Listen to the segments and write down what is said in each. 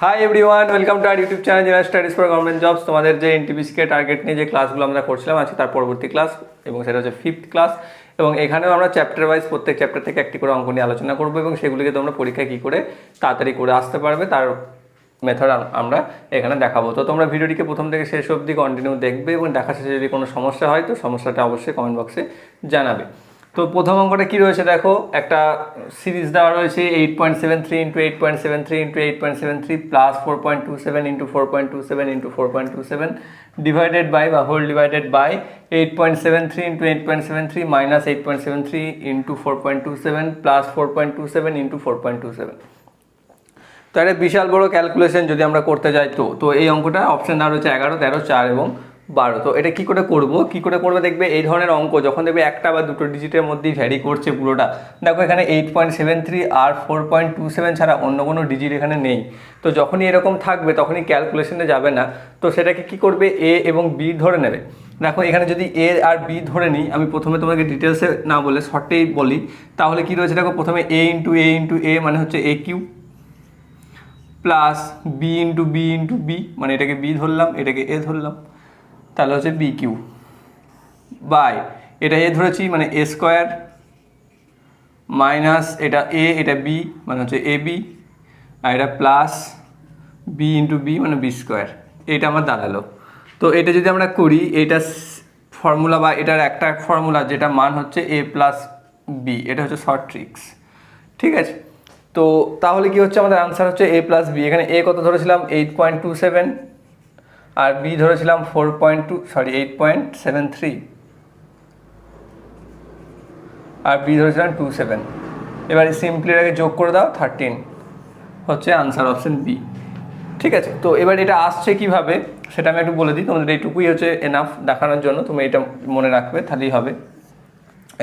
Hi everyone welcome to our YouTube channel general studies for government jobs তোমাদের যে এনটিপিসিকে target নিয়ে যে ক্লাসগুলো আমরা করছিলাম, আজকে তার পরবর্তী ক্লাস এবং সেটা হচ্ছে ফিফথ ক্লাস এবং এখানেও আমরা চ্যাপ্টার ওয়াইজ প্রত্যেক চ্যাপ্টার থেকে একটি করে অঙ্ক নিয়ে আলোচনা করব, এবং সেগুলিকে তোমরা পরীক্ষায় কী করে তাড়াতাড়ি করে আসতে পারবে, তার মেথড আমরা এখানে দেখাবো। তো তোমরা ভিডিওটিকে প্রথম থেকে শেষ অবধি কন্টিনিউ দেখবে, এবং দেখা শেষে যদি কোনো সমস্যা হয়, তো সমস্যাটা অবশ্যই কমেন্ট বক্সে জানাবে। তো প্রথম অঙ্কটা কী রয়েছে দেখো? একটা সিরিজ দেওয়া রয়েছে eight point seven three into eight point seven three into eight point seven three plus four point two seven into four point two seven into four point two seven divided by বা whole divided by eight point seven three into eight point seven three minus eight point seven three into four point two seven plus four point two seven into four point two seven তো একটা বিশাল বড় calculation যদি আমরা করতে যাই তো তো এই অঙ্কটা অপশন দেওয়া রয়েছে এগারো, তেরো, চার এবং বারো। তো এটা কি করে করব? কি করে করবে? দেখবে এই ধরনের অঙ্ক, যখন দেখবে একটা বা দুটো ডিজিটের মধ্যেই ভ্যারি করছে পুরোটা। দেখো এখানে এইট পয়েন্ট সেভেন থ্রি আর ফোর পয়েন্ট টু সেভেন ছাড়া অন্য কোনো ডিজিট এখানে নেই। তো যখনই এরকম থাকবে, তখনই ক্যালকুলেশনে যাবে না। তো সেটাকে কি করবে? এ এবং বি ধরে নেবে। দেখো এখানে যদি এ আর বি ধরে নিই, আমি প্রথমে তোমাকে ডিটেলসে না বলে শর্টেই বলি, তাহলে কি রয়েছে? দেখো প্রথমে এ ইন্টু এ ইন্টু এ মানে হচ্ছে a cube plus b into b into b মানে এটাকে বি ধরলাম, এটাকে এ ধরলাম। তাহলে হচ্ছে বি কিউ বাই, এটা এ ধরেছি মানে এ স্কোয়ার মাইনাস এটা এ এটা বি মানে হচ্ছে এ বি আর এটা প্লাস বি ইন্টু বি মানে বি স্কোয়ার এটা আমার দাঁড়াল। তো এটা যদি আমরা করি এটা ফর্মুলা বা এটার একটা ফর্মুলা যেটা মান হচ্ছে এ প্লাস বি এটা হচ্ছে শর্ট ট্রিক্স ঠিক আছে? তো তাহলে কি হচ্ছে? আমাদের আনসার হচ্ছে এ প্লাস বি এখানে এ কত ধরেছিলাম? এইট পয়েন্ট টু সেভেন আর বি ধরেছিলাম four point two sorry eight point seven three আর বি ধরেছিলাম টু সেভেন এবার সিম্পলি এটাকে যোগ করে দাও থার্টিন হচ্ছে আনসার অপশন বি ঠিক আছে, তো এবার এটা আসছে কীভাবে, সেটা আমি একটু বলে দিই। তোমাদের এইটুকুই হচ্ছে এনাফ দেখানোর জন্য, তুমি এটা মনে রাখবে, তাহলেই হবে।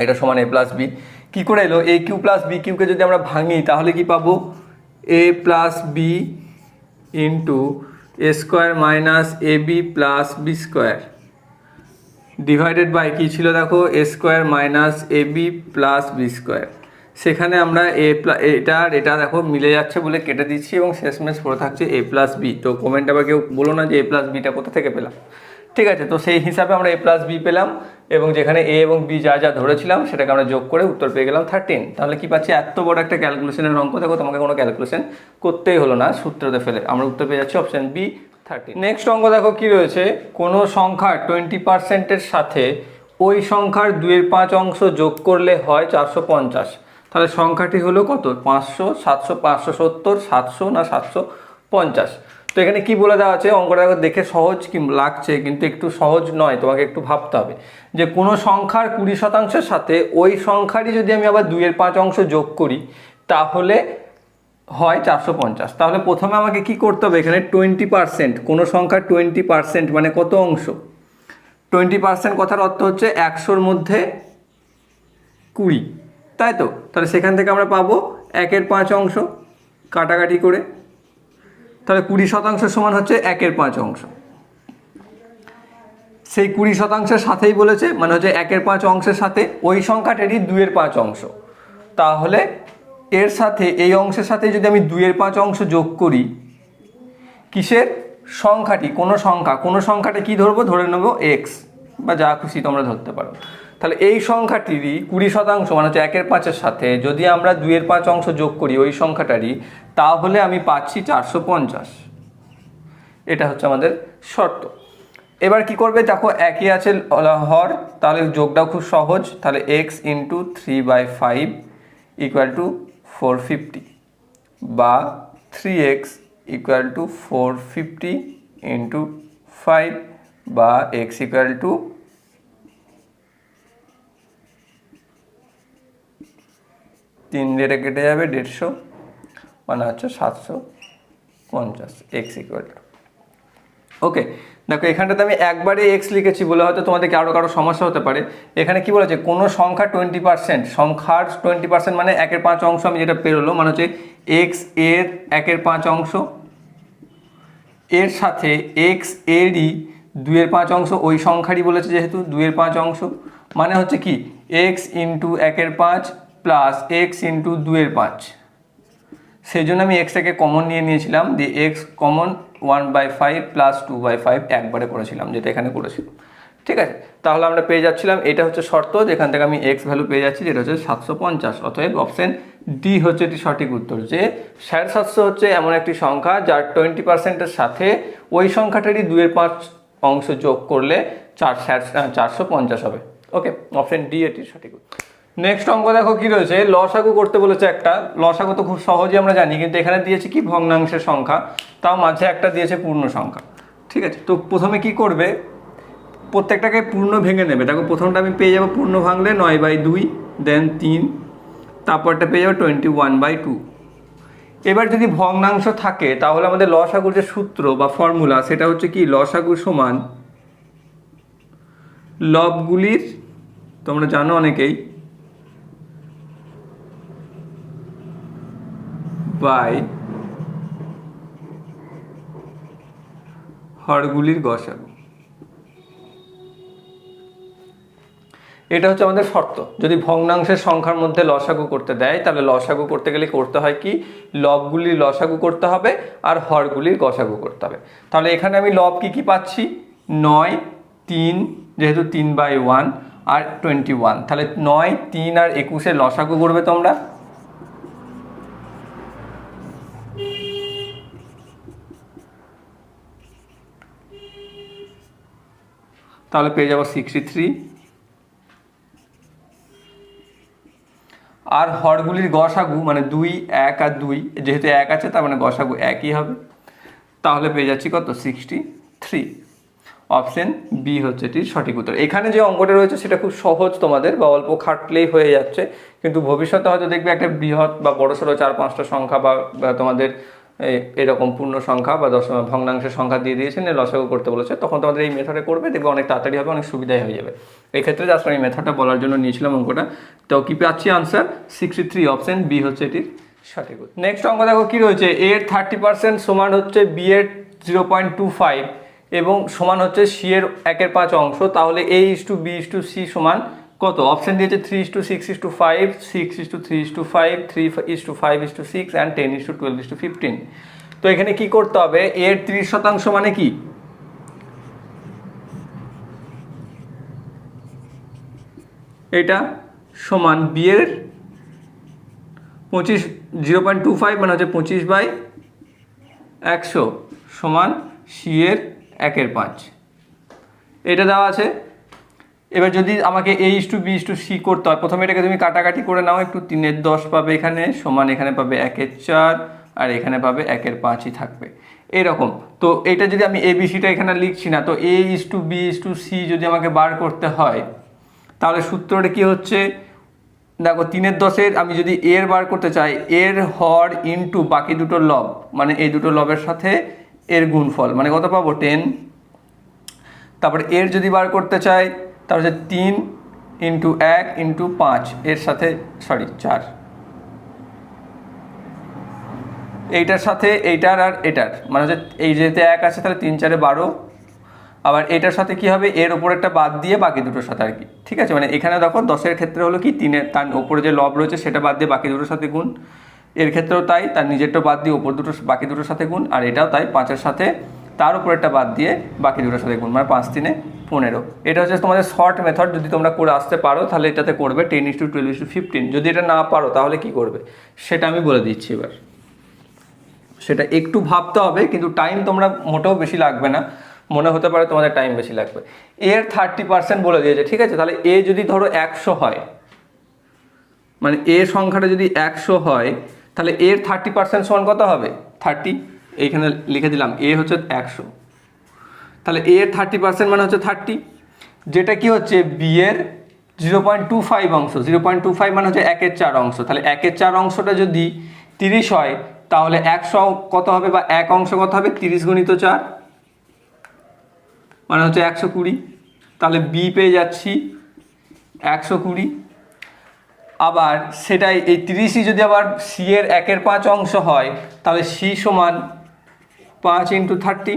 এটা সমান এ প্লাস বি কী করে এলো? এ কিউ প্লাস বি কিউকে যদি আমরা ভাঙি, তাহলে কি পাবো? A plus b into a square minus a b plus b square. Divided by কী ছিল দেখো? A square minus a b plus b square. সেখানে আমরা এ এটা এটা দেখো মিলে যাচ্ছে বলে কেটে দিচ্ছি এবং শেষমেশ পড়ে থাকছে এ প্লাস বি। তো কমেন্ট আবার কেউ বলো না যে এ প্লাস বিটা কোথা থেকে পেলাম? ঠিক আছে, তো সেই হিসাবে আমরা এ প্লাস বি পেলাম। এবং যেখানে এ এবং বি যা যা ধরেছিলাম সেটাকে আমরা যোগ করে উত্তর পেয়ে গেলাম থার্টিন তাহলে কি পাচ্ছি? এত বড় একটা ক্যালকুলেশনের অঙ্ক, দেখো তোমাকে কোনো ক্যালকুলেশন করতেই হলো না, সূত্রতে ফেলে। আমরা উত্তর পেয়ে যাচ্ছি অপশন বি থার্টিন নেক্সট অঙ্ক দেখো কি রয়েছে? কোনো সংখ্যার টোয়েন্টি পার্সেন্টের সাথে ওই সংখ্যার দুইয়ের পাঁচ অংশ যোগ করলে হয় চারশো পঞ্চাশ। তাহলে সংখ্যাটি হলো কত? পাঁচশো, সাতশো, পাঁচশো সত্তর, সাতশো না সাতশো পঞ্চাশ। তো এখানে কি বলে দেওয়া আছে? অঙ্কটা দেখে সহজ কি লাগছে, কিন্তু একটু সহজ নয়, তোমাকে একটু ভাবতে হবে। যে কোনো সংখ্যার কুড়ি শতাংশের সাথে ওই সংখ্যারই যদি আমি আবার দুইয়ের পাঁচ অংশ যোগ করি, তাহলে হয় চারশো পঞ্চাশ। তাহলে প্রথমে আমাকে কি করতে হবে? এখানে টোয়েন্টি পার্সেন্ট, কোনো সংখ্যার টোয়েন্টি পার্সেন্ট মানে কত অংশ? টোয়েন্টি পার্সেন্ট কথার অর্থ হচ্ছে একশোর মধ্যে কুড়ি। তাই তো? তাহলে সেখান থেকে আমরা পাবো একের পাঁচ অংশ, কাটাকাটি করে তাহলে কুড়ি শতাংশ সমান হচ্ছে একের পাঁচ অংশ। সেই কুড়ি শতাংশের সাথেই বলেছে মানে হচ্ছে একের পাঁচ অংশের সাথে ওই সংখ্যাটারই দুইয়ের পাঁচ অংশ। তাহলে এর সাথে, এই অংশের সাথে যদি আমি দুইয়ের পাঁচ অংশ যোগ করি, কিসের? সংখ্যাটি, কোনো সংখ্যা, কোনো সংখ্যাটা কি ধরবো? ধরে নেব এক্স বা যা খুশি তোমরা ধরতে পারো। তাহলে এই সংখ্যাটিরই কুড়ি শতাংশ মানে হচ্ছে একের পাঁচের সাথে যদি আমরা দুইয়ের পাঁচ অংশ যোগ করি ওই সংখ্যাটারই, তাহলে আমি পাচ্ছি চারশো পঞ্চাশ। এটা হচ্ছে আমাদের শর্ত। এবার কি করবে? দেখো একই আছে হর, তাহলে যোগটাও খুব সহজ। তাহলে x into three by five equal to four fifty বা three x equal to four fifty into five বা এক্স ইকুয়াল টু তিন ডেটে কেটে যাবে দেড়শো মানে হচ্ছে সাতশো পঞ্চাশ এক্স ইকুয়াল ওকে দেখো এখানটাতে আমি একবারে এক্স লিখেছি বলে হয়তো তোমাদেরকে আরও কারও সমস্যা হতে পারে। এখানে কি বলেছে? কোনো সংখ্যা টোয়েন্টি পার্সেন্ট সংখ্যার টোয়েন্টি পার্সেন্ট মানে একের পাঁচ অংশ আমি যেটা পেরোলো মানে হচ্ছে এক্সের একের পাঁচ অংশ, এর সাথে এক্স এরই দুইয়ের পাঁচ অংশ, ওই সংখ্যারই বলেছে যেহেতু দুইয়ের পাঁচ অংশ। মানে হচ্ছে কি? এক্স ইন্টু একের পাঁচ প্লাস এক্স ইন্টু দুইয়ের পাঁচ। সেই জন্য আমি এক্সটাকে কমন নিয়ে নিয়েছিলাম, দিয়ে x common one by five plus two by five একবারে করেছিলাম, যেটা এখানে করেছিলাম ঠিক আছে? তাহলে আমরা পেয়ে যাচ্ছিলাম, এটা হচ্ছে শর্ত, যেখান থেকে আমি এক্স ভ্যালু পেয়ে যাচ্ছি, যেটা হচ্ছে সাতশো পঞ্চাশ। অতএব অপশন ডি হচ্ছে এটি সঠিক উত্তর, যে সাড়ে সাতশো হচ্ছে এমন একটি সংখ্যা যার টোয়েন্টি পার্সেন্টের সাথে ওই সংখ্যাটারই দুয়ের পাঁচ অংশ যোগ করলে চার চারশো পঞ্চাশ হবে। ওকে অপশন ডি এটি সঠিক উত্তর। নেক্সট অঙ্ক দেখো কি রয়েছে? লসাগু করতে বলেছে একটা। লসাগু তো খুব সহজেই আমরা জানি, কিন্তু এখানে দিয়েছে কি? ভগ্নাংশের সংখ্যা। তাও মাঝে একটা দিয়েছে পূর্ণ সংখ্যা। ঠিক আছে? তো প্রথমে কি করবে? প্রত্যেকটাকে পূর্ণ ভেঙে নেবে। দেখো, প্রথমটা আমি পেয়ে যাব পূর্ণ ভাঙলে নয় বাই দুই দেন তিন, তারপরটা পেয়ে যাব টোয়েন্টি ওয়ান বাই টু এবার যদি ভগ্নাংশ থাকে, তাহলে আমাদের লসাগুর যে সূত্র বা ফর্মুলা সেটা হচ্ছে কি? লসাগু সমান লবগুলির, তোমরা জানো অনেকেই বাই হরগুলির গসাগু। এটা হচ্ছে আমাদের শর্ত। যদি ভগ্নাংশের সংখ্যার মধ্যে লসাগু করতে দেয়, তাহলে লসাগু করতে গেলে করতে হয় কি? লবগুলির লসাগু করতে হবে আর হরগুলির গসাগু করতে হবে। তাহলে এখানে আমি লব কি কি পাচ্ছি? নয়, তিন, যেহেতু তিন বাই ওয়ান, আর টোয়েন্টি ওয়ান। তাহলে নয়, তিন আর একুশের লসাগু করবে তোমরা। তাহলে পেয়ে যাব সিক্সটি থ্রি আর হরগুলির গসাগু মানে দুই, এক আর দুই, যেহেতু এক আছে, তার মানে গসাগু একই হবে। তাহলে পেয়ে যাচ্ছি কত? সিক্সটি থ্রি অপশন বি হচ্ছে এটির সঠিক উত্তর। এখানে যে অঙ্কটা রয়েছে, সেটা খুব সহজ তোমাদের, বা অল্প খাটলেই হয়ে যাচ্ছে। কিন্তু ভবিষ্যতে হয়তো দেখবে একটা বৃহৎ বা বড় সড়ো চার পাঁচটা সংখ্যা বা তোমাদের এরকম পূর্ণ সংখ্যা বা দশ ভগ্নাংশের সংখ্যা দিয়ে দিয়েছেন লসাগু করতে বলেছে। তখন তোমাদের এই মেথডে করবে, দেখবে অনেক তাড়াতাড়ি হবে, অনেক সুবিধাই হয়ে যাবে। এই ক্ষেত্রে জাস্ট আমি মেথডটা বলার জন্য নিয়েছিলাম অঙ্কটা। তো কি পাচ্ছি answer sixty three option b হচ্ছে এটির সঠিক নেক্সট অঙ্ক দেখো কি রয়েছে। এর থার্টি পার্সেন্ট সমান হচ্ছে বি এর জিরো পয়েন্ট টু ফাইভ এবং সমান হচ্ছে সি এর একের পাঁচ অংশ। তাহলে a is to b is to c সমান কত? অপশন দিয়েছে three is to six is to five six is to three is to five three is to five is to six and ten is to twelve is to fifteen তো এখানে কি করতে হবে? এর ত্রিশ শতাংশ মানে কি? এটা সমান বিয়ের পঁচিশ জিরো পয়েন্ট টু ফাইভ মানে হচ্ছে পঁচিশ বাই একশো সমান সি এর একের পাঁচ। এটা দেওয়া আছে এবার যদি আমাকে a is to b is to c করতে হয়, প্রথমে এটাকে তুমি কাটাকাটি করে নাও, একটু তিনের দশ পাবে এখানে, সমান এখানে পাবে একের চার, আর এখানে পাবে একের পাঁচই থাকবে। এরকম। তো এটা যদি আমি এ বি সিটা এখানে লিখছি না, তো a is to b is to c যদি আমাকে বার করতে হয়, তাহলে সূত্রটা কি হচ্ছে? দেখো, তিনের দশের আমি যদি এর বার করতে চাই, এর হর ইনটু বাকি দুটো লব মানে এই দুটো লবের সাথে এর গুণফল মানে কত পাবো? টেন। তারপরে এর যদি বার করতে চাই তাহলে হচ্ছে তিন ইন্টু এক ইন্টু পাঁচ, এর সাথে সরি চার। এইটার সাথে এইটার আর এটার মানে হচ্ছে এই যেতে এক আছে তাহলে তিন চারে বারো। আবার এটার সাথে কি হবে? এর ওপর একটা বাদ দিয়ে বাকি দুটোর সাথে আর কি। ঠিক আছে? মানে এখানে দেখো দশের ক্ষেত্রে হলো কি? তিনের তার ওপরে যে লব রয়েছে সেটা বাদ দিয়ে বাকি দুটোর সাথে গুণ। এর ক্ষেত্রেও তাই, তার নিজেরটা বাদ দিয়ে ওপর দুটো বাকি দুটোর সাথে গুণ। আর এটাও তাই, পাঁচের সাথে তার উপর একটা বাদ দিয়ে বাকি দুটোর সাথে গুণ। মানে পাঁচ তিনে পনেরো। এটা হচ্ছে তোমাদের শর্ট মেথড যদি তোমরা করে আসতে পারো, তাহলে এটাতে করবে ten is to twelve is to fifteen যদি এটা না পারো, তাহলে কি করবে? সেটা আমি বলে দিচ্ছি এবার। সেটা একটু ভাবতে হবে, কিন্তু টাইম তোমরা মোটেও বেশি লাগবে না। মনে হতে পারে তোমাদের টাইম বেশি লাগবে। এর থার্টি পার্সেন্ট বলে দিয়েছে, ঠিক আছে? তাহলে এ যদি ধরো একশো হয় মানে এ সংখ্যাটা যদি একশো হয়, তাহলে এর থার্টি পার্সেন্ট সমান কত হবে? থার্টি এইখানে লিখে দিলাম এ হচ্ছে একশো। তাহলে এ এর থার্টি পার্সেন্ট মানে হচ্ছে থার্টি যেটা কি হচ্ছে? বি এর জিরো পয়েন্ট টু ফাইভ অংশ। জিরো পয়েন্ট টু ফাইভ মানে হচ্ছে একের চার অংশ। তাহলে একের চার অংশটা যদি তিরিশ হয়, তাহলে একশো কত হবে বা এক অংশ কত হবে? তিরিশ গুণিত চার। মানে হচ্ছে একশো কুড়ি। তাহলে বি পেয়ে যাচ্ছি একশো কুড়ি। আবার সেটাই এই তিরিশই যদি আবার সি এর একের পাঁচ অংশ হয়, তাহলে সি সমান পাঁচ ইন্টু থার্টি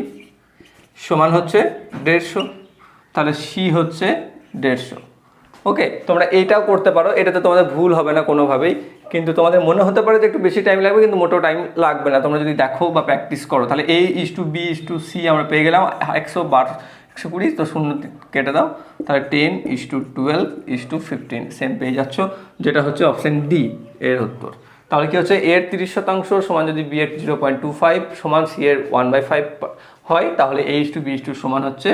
সমান হচ্ছে দেড়শো, তাহলে সি হচ্ছে দেড়শো। ওকে, তোমরা এইটাও করতে পারো, এটাতে তোমাদের ভুল হবে না কোনোভাবেই, কিন্তু তোমাদের মনে হতে পারে যে একটু বেশি টাইম লাগবে, কিন্তু মোটো টাইম লাগবে না। তোমরা যদি দেখো বা প্র্যাকটিস করো, তাহলে a is to b is to c আমরা পেয়ে গেলাম একশো বার, একশো কুড়ি, তো শূন্য কেটে দাও, তাহলে ten is to twelve is to fifteen same পেয়ে যাচ্ছ, যেটা হচ্ছে অপশন ডি এর উত্তর। তাহলে কি হচ্ছে? এর তিরিশ শতাংশ সমান যদি বি এর জিরো পয়েন্ট টু ফাইভ সমান সি এর ওয়ান বাই ফাইভ হয়, তাহলে a is to b two সমান হচ্ছে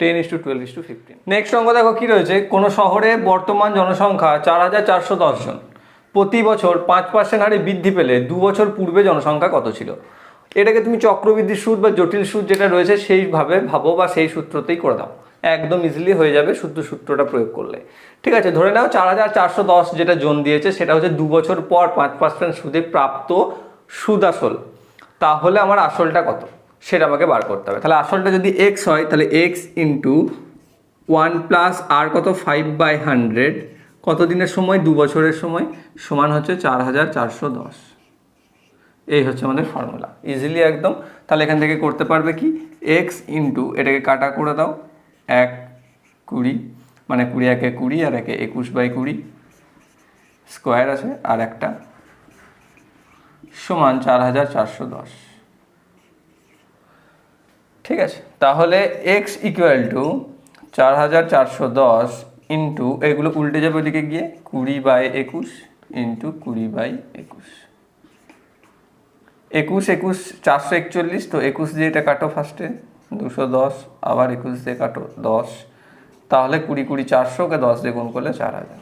ten is to twelve is to fifteen next অঙ্ক দেখো কী রয়েছে? কোনো শহরে বর্তমান জনসংখ্যা চার হাজার চারশো দশ জন। প্রতি বছর পাঁচ পার্সেন্ট হারে বৃদ্ধি পেলে দু বছর পূর্বে জনসংখ্যা কত ছিল? এটাকে তুমি চক্রবৃদ্ধি সুদ বা জটিল সুদ যেটা রয়েছে সেইভাবে ভাবো বা সেই সূত্রতেই করে দাও। একদম ইজিলি হয়ে যাবে শুদ্ধ সূত্রটা প্রয়োগ করলে। ঠিক আছে, ধরে নাও চার হাজার চারশো দশ যেটা জোন দিয়েছে, সেটা হচ্ছে দু বছর পর পাঁচ পার্সেন্ট সুদে প্রাপ্ত সুদ আসল। তাহলে আমার আসলটা কত? সেটা আমাকে বার করতে হবে। তাহলে আসলটা যদি এক্স হয়, তাহলে এক্স ইন্টু ওয়ান প্লাস আর কত? ফাইভ বাই হান্ড্রেড কত দিনের সময়? দু বছরের সময়। সমান হচ্ছে চার হাজার চারশো দশ। এই হচ্ছে আমাদের ফর্মুলা ইজিলি একদম। তাহলে এখান থেকে করতে পারবে কি? এক্স ইন্টু এটাকে কাটা করে দাও। এক কুড়ি মানে কুড়ি একে কুড়ি আর একে একুশ বাই কুড়ি। স্কোয়ার আছে। আর একটা সমান চার হাজার চারশো দশ। ঠিক আছে? তাহলে এক্স ইকুয়াল টু চার হাজার চারশো দশ ইন্টু এগুলো উল্টে যাবে ওদিকে গিয়ে, কুড়ি বাই একুশ ইন্টু কুড়ি বাই একুশ। একুশ একুশ, চারশো একচল্লিশ, তো একুশ দিয়ে এটা কাটো ফার্স্টে দুশো দশ, আবার একুশ দিয়ে কাটো দশ। তাহলে কুড়ি কুড়ি, চারশোকে দশ দিয়ে গুণ করলে চার হাজার।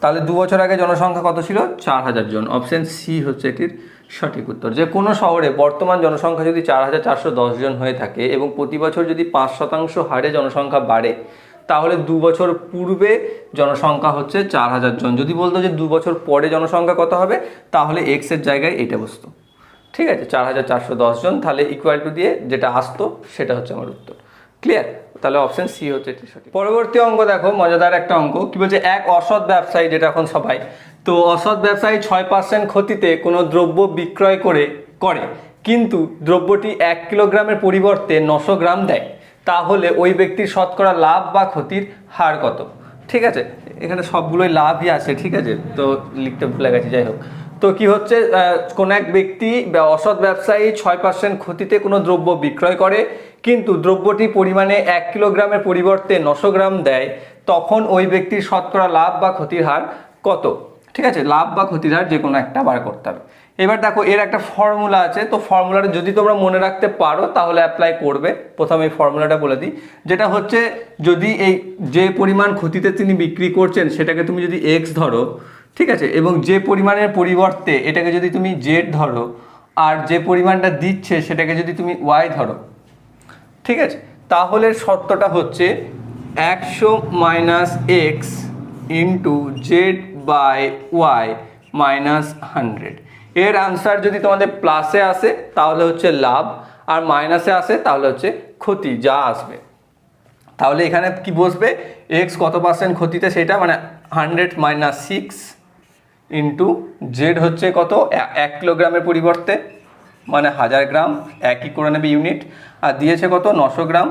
তাহলে দু বছর আগে জনসংখ্যা কত ছিল? চার হাজার জন। অপশন সি হচ্ছে এটির সঠিক উত্তর, যে কোনো শহরে বর্তমান জনসংখ্যা যদি চার হাজার চারশো দশ জন হয়ে থাকে এবং প্রতি বছর যদি পাঁচ শতাংশ হারে জনসংখ্যা বাড়ে, তাহলে দু বছর পূর্বে জনসংখ্যা হচ্ছে চার হাজার জন। যদি বলতো যে দু বছর পরে জনসংখ্যা কত হবে, তাহলে এক্সের জায়গায় এটা বসতো। ঠিক আছে? চার হাজার চারশো দশ জন, তাহলে ইকুয়াল টু দিয়ে যেটা আসতো, সেটা হচ্ছে আমার উত্তর। ক্লিয়ার তাহলে অপশন সি হচ্ছে এটি সঠিক। পরবর্তী অঙ্ক দেখো, মজাদার একটা অঙ্ক। কি বলছে? এক অসৎ ব্যবসায়ী, যেটা এখন সবাই তো অসৎ ব্যবসায়ী ছয় পার্সেন্ট ক্ষতিতে কোনো দ্রব্য বিক্রয় করে করে। কিন্তু দ্রব্যটি এক কিলোগ্রামের পরিবর্তে নশো গ্রাম দেয়। তাহলে ওই ব্যক্তির শতকরা লাভ বা ক্ষতির হার কত? ঠিক আছে? এখানে সবগুলোই লাভই আছে, ঠিক আছে? তো লিখতে ভুলে গেছি, যাই হোক। তো কি হচ্ছে? কোনো এক ব্যক্তি বা অসৎ ব্যবসায়ী ছয় পার্সেন্ট ক্ষতিতে কোনো দ্রব্য বিক্রয় করে, কিন্তু দ্রব্যটি পরিমাণে এক কিলোগ্রামের পরিবর্তে নশো গ্রাম দেয়, তখন ওই ব্যক্তির শতকরা লাভ বা ক্ষতির হার কত? ঠিক আছে? লাভ বা ক্ষতির হার যে কোনো একটা বার করতে হবে। এবার দেখো, এর একটা ফর্মুলা আছে। তো ফর্মুলাটা যদি তোমরা মনে রাখতে পারো, তাহলে অ্যাপ্লাই করবে। প্রথমে এই ফর্মুলাটা বলে দিই। যেটা হচ্ছে, যদি এই যে পরিমাণ ক্ষতিতে তিনি বিক্রি করছেন, সেটাকে তুমি যদি এক্স ধরো, ঠিক আছে? এবং যে পরিমাণের পরিবর্তে এটাকে যদি তুমি জেড ধরো, আর যে পরিমাণটা দিচ্ছে, সেটাকে যদি তুমি ওয়াই ধরো, ঠিক আছে? তাহলে শর্তটা হচ্ছে, একশো minus x into z by y minus hundred এর আনসার যদি তোমাদের প্লাসে আসে, তাহলে হচ্ছে লাভ, আর মাইনাসে আসে, তাহলে হচ্ছে ক্ষতি, যা আসবে। তাহলে এখানে কি বসবে? এক্স কত পার্সেন্ট ক্ষতিতে? সেটা মানে hundred minus six into z হচ্ছে কত? এক কিলোগ্রামের পরিবর্তে মানে হাজার গ্রাম, একই করে নেবে ইউনিট আর দিয়েছে কত? নশো গ্রাম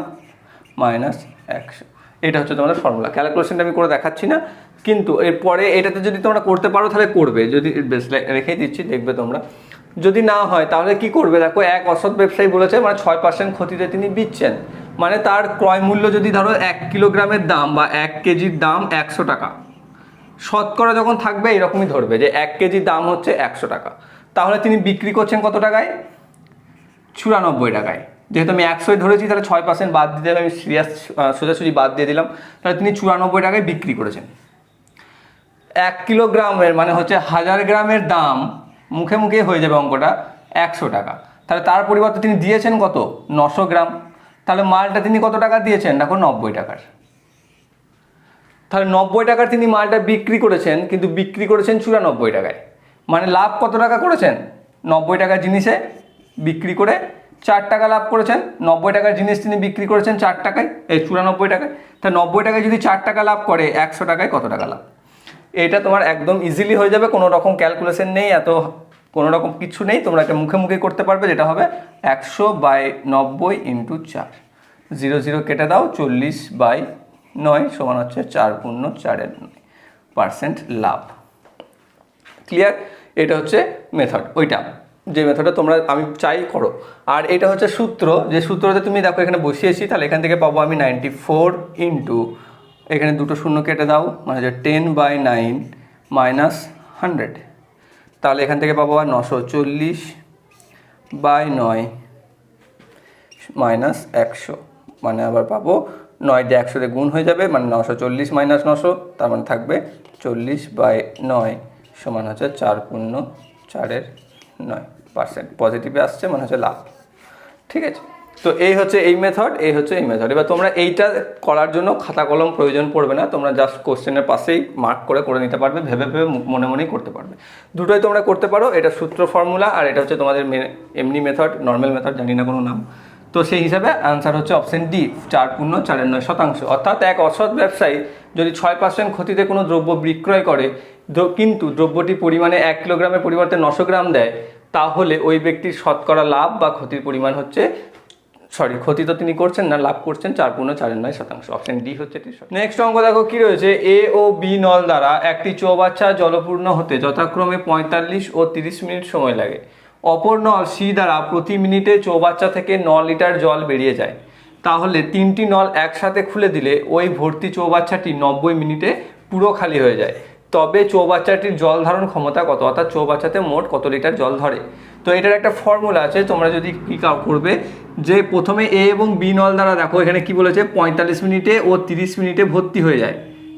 মাইনাস একশো। এটা হচ্ছে তোমাদের ফর্মুলা ক্যালকুলেশনটা আমি করে দেখাচ্ছি না। কিন্তু এরপরে এটাতে যদি তোমরা করতে পারো, তাহলে করবে। যদি রেখেই দিচ্ছি, দেখবে তোমরা। যদি না হয়, তাহলে কি করবে? দেখো, এক অসৎ ব্যবসায়ী বলেছে মানে ছয় পার্সেন্ট ক্ষতিতে তিনি বিচ্ছেন। মানে তার ক্রয় মূল্য যদি ধরো এক কিলোগ্রামের দাম বা এক কেজির দাম একশো টাকা, শতকরা যখন থাকবে, এরকমই ধরবে যে এক কেজির দাম হচ্ছে একশো টাকা। তাহলে তিনি বিক্রি করছেন কত টাকায়? চুরানব্বই টাকায়। যেহেতু আমি একশোই ধরেছি, তাহলে ছয় পার্সেন্ট বাদ দিতে আমি সিরিয়াস সোজাসুজি বাদ দিয়ে দিলাম। তাহলে তিনি চুরানব্বই টাকায় বিক্রি করেছেন। এক কিলোগ্রামের মানে হচ্ছে হাজার গ্রামের দাম মুখে মুখে হয়ে যাবে অঙ্কটা একশো টাকা। তাহলে তার পরিবর্তে তিনি দিয়েছেন কত? নশো গ্রাম। তাহলে মালটা তিনি কত টাকা দিয়েছেন? দেখো নব্বই টাকার। তাহলে নব্বই টাকার তিনি মালটা বিক্রি করেছেন, কিন্তু বিক্রি করেছেন চুরানব্বই টাকায়। মানে লাভ কত টাকা করেছেন? নব্বই টাকার জিনিসে বিক্রি করে চার টাকা লাভ করেছেন। নব্বই টাকার জিনিস তিনি বিক্রি করেছেন চার টাকায়, এই চুরানব্বই টাকায়। তা নব্বই টাকায় যদি চার টাকা লাভ করে, একশো টাকায় কত টাকা লাভ? এটা তোমার একদম ইজিলি হয়ে যাবে, কোনো রকম ক্যালকুলেশন নেই, এত কোনো রকম কিছু নেই, তোমরা এটা মুখে মুখে করতে পারবে, যেটা হবে একশো বাই নব্বই ইন্টু চার। জিরো জিরো কেটে দাও, চল্লিশ বাই নয় সমান হচ্ছে চার পূর্ণ চারের পার্সেন্ট লাভ। ক্লিয়ার এটা হচ্ছে মেথড ওইটা। যে মেথডটা তোমরা, আমি চাই, করো। আর এটা হচ্ছে সূত্র, যে সূত্রতে তুমি দেখো এখানে বসিয়েছি, তাহলে এখান থেকে পাবো আমি নাইনটি ফোর ইন্টু এখানে দুটো শূন্য কেটে দাও মানে হচ্ছে ten by nine minus hundred তাহলে এখান থেকে পাবো নশো চল্লিশ বাই নয় মাইনাস একশো। মানে আবার পাবো নয় দিয়ে একশোতে গুণ হয়ে যাবে মানে নশো চল্লিশ মাইনাস নশো, তার মানে থাকবে চল্লিশ বাই নয় সমান হচ্ছে চার পূর্ণ চারের নয়। পার্সেন্ট পজিটিভে আসছে মানে হচ্ছে লাভ। ঠিক আছে? তো এই হচ্ছে এই মেথড এই হচ্ছে এই মেথড এবার তোমরা এইটা করার জন্য খাতা কলম প্রয়োজন পড়বে না, তোমরা জাস্ট কোশ্চেনের পাশেই মার্ক করে করে নিতে পারবে, ভেবে ভেবে মনে মনেই করতে পারবে। দুটোই তোমরা করতে পারো, এটা সূত্র ফর্মুলা আর এটা হচ্ছে তোমাদের এমনি মেথড নর্মাল মেথড জানি না কোনো নাম। তো সেই হিসাবে অ্যান্সার হচ্ছে অপশন ডি চার পূর্ণ, চারের নয় শতাংশ। অর্থাৎ এক অসৎ ব্যবসায়ী যদি ছয় পার্সেন্ট ক্ষতিতে কোনো দ্রব্য বিক্রয় করে কিন্তু দ্রব্যটি পরিমাণে এক কিলোগ্রামের পরিবর্তে নশো গ্রাম দেয়, তাহলে ওই ব্যক্তির শতকরা লাভ বা ক্ষতির পরিমাণ হচ্ছে সরি ক্ষতি তো তিনি করছেন না, লাভ করছেন চার পূর্ণ চারের নয় শতাংশ। অপশন ডি হচ্ছে নেক্সট অঙ্ক দেখো, কি রয়েছে? এ ও বি নল দ্বারা একটি চৌবাচ্চা জলপূর্ণ হতে যথাক্রমে পঁয়তাল্লিশ ও তিরিশ মিনিট সময় লাগে। অপর নল সি দ্বারা প্রতি মিনিটে চৌবাচ্চা থেকে ন লিটার জল বেরিয়ে যায়। তাহলে তিনটি নল একসাথে খুলে দিলে ওই ভর্তি চৌবাচ্চাটি নব্বই মিনিটে পুরো খালি হয়ে যায়। তবে চৌবাচ্চাটির জল ধারণ ক্ষমতা কত? অর্থাৎ চৌবাচ্চাতে মোট কত লিটার জল ধরে? তো এটার একটা ফর্মুলা আছে, তোমরা যদি কী করবে, যে প্রথমে এ এবং বি নল দ্বারা দেখো, এখানে কি বলেছে? পঁয়তাল্লিশ মিনিটে ও তিরিশ মিনিটে ভর্তি হয়ে যায়।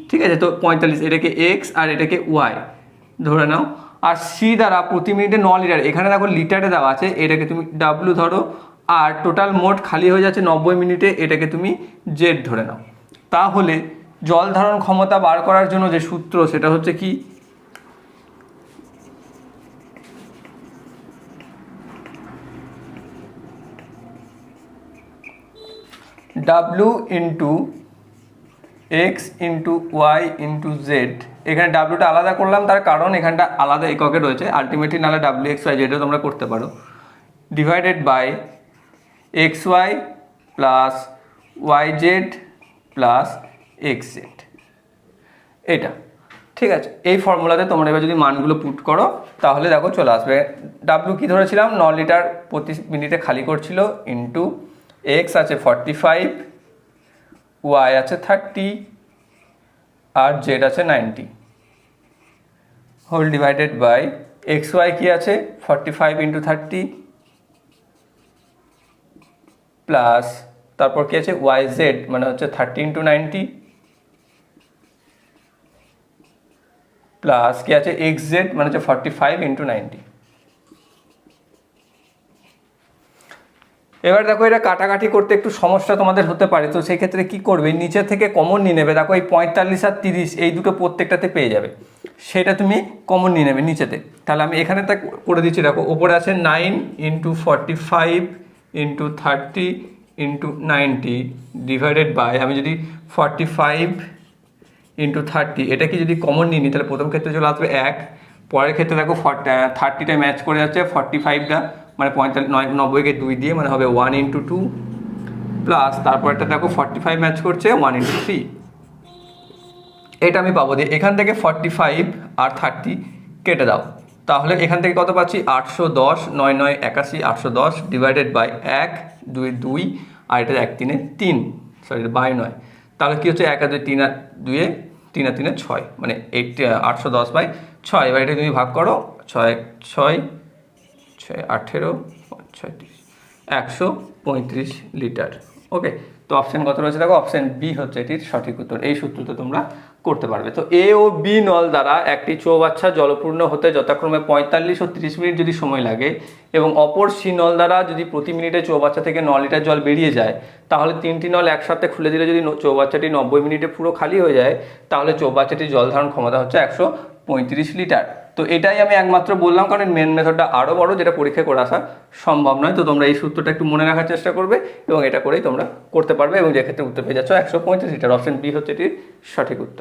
ঠিক আছে? তো পঁয়তাল্লিশ, এটাকে এক্স আর এটাকে ওয়াই ধরে নাও। আর সি দ্বারা প্রতি মিনিটে ন লিটার। এখানে দেখো লিটারে দেওয়া আছে, এটাকে তুমি ডাব্লু ধরো। আর টোটাল মোট খালি হয়ে যাচ্ছে নব্বই মিনিটে, এটাকে তুমি জেড ধরে নাও। তাহলে জল ধারণ ক্ষমতা বার করার জন্য যে সূত্র, সেটা হচ্ছে কি? W into x into y into z এখানে ডাব্লুটা আলাদা করলাম, তার কারণ এখানটা আলাদা এককে রয়েছে। আলটিমেটলি নাহলে ডাব্লু এক্স ওয়াই জেডও তোমরা করতে পারো। Divided by x y plus y z plus x z এটা। ঠিক আছে? এই ফর্মুলাতে তোমরা এবার যদি মানগুলো পুট করো, তাহলে দেখো চলে আসবে। ডাব্লু কি ধরেছিলাম? ন লিটার প্রতি মিনিটে খালি করছিল ইন্টু এক্স আছে ফর্টি ফাইভ ওয়াই আছে থার্টি আর জেড আছে ninety whole divided by x Y কি আছে? Forty five into thirty plus তারপর কি আছে? ওয়াই জেড মানে হচ্ছে থার্টি ইন্টু নাইনটি প্লাস কি আছে এক্স জেড মানে হচ্ছে ফর্টি ফাইভ ইন্টু নাইনটি এবার দেখো এটা কাটাকাটি করতে একটু সমস্যা তোমাদের হতে পারে, তো সেই ক্ষেত্রে কি করবে? নিচে থেকে কমন নিয়ে নেবে। দেখো এই পঁয়তাল্লিশ আর তিরিশ, এই দুটো প্রত্যেকটাতে পেয়ে যাবে। সেটা তুমি কমন নিয়ে নেবে নিচেতে। তাহলে আমি এখানে তা করে দিচ্ছি, দেখো ওপরে আছে nine into forty five into thirty into ninety divided by আমি যদি ফর্টি ফাইভ ইন্টু থার্টি এটা কি যদি কমন নিই, তাহলে প্রথম ক্ষেত্রে চলে আসবে এক, পরের ক্ষেত্রে দেখো থার্টিটা ম্যাচ করে যাচ্ছে ফর্টি ফাইভটা মানে পঁয়তাল্লিশ, নয়, নব্বইকে দুই দিয়ে মানে হবে ওয়ান ইন্টু টু প্লাস তারপরটা দেখো ফর্টি ফাইভ ম্যাচ করছে ওয়ান ইন্টু থ্রি এটা আমি পাবো, দিয়ে এখান থেকে ফর্টি ফাইভ আর থার্টি কেটে দাও। তাহলে এখান থেকে কত পাচ্ছি? আটশো দশ, নয় নয়, একাশি, আটশো দশ ডিভাইডেড বাই এক, দুই দুই, আর এটা এক, তিনে তিন। সরি বাই নয়। তাহলে কী হচ্ছে? এক দুই, তিন, আর দুয়ে তিন আর তিনে ছয় মানে এইট আটশো দশ বাই ছয়। এবার এটা তুমি ভাগ করো, ছয় ছয় ছয়, আঠেরো, ছয় একশো পঁয়ত্রিশ লিটার। ওকে তো অপশান কত রয়েছে? দেখো অপশান বি হচ্ছে এটির সঠিক উত্তর। এই সূত্রতে তোমরা করতে পারবে। তো এ ও বি নল দ্বারা একটি চৌবাচ্চা জলপূর্ণ হতে যথাক্রমে পঁয়তাল্লিশ ও তিরিশ মিনিট যদি সময় লাগে এবং অপর সি নল দ্বারা যদি প্রতি মিনিটে চৌবাচ্চা থেকে ন লিটার জল বেরিয়ে যায়, তাহলে তিনটি নল একসাথে খুলে দিলে যদি চৌবাচ্চাটি নব্বই মিনিটে পুরো খালি হয়ে যায়, তাহলে চৌবাচ্চাটির জল ধারণ ক্ষমতা হচ্ছে একশো পঁয়ত্রিশ লিটার। তো এটাই আমি একমাত্র বললাম, কারণ মেন মেথডটা আরও বড়, যেটা পরীক্ষা করে আসা সম্ভব নয়। তো তোমরা এই সূত্রটা একটু মনে রাখার চেষ্টা করবে এবং এটা করেই তোমরা করতে পারবে এবং যে ক্ষেত্রে উত্তর পেয়ে যাচ্ছ একশো পঁয়ত্রিশ লিটার অপশন বি হচ্ছে এটির সঠিক উত্তর।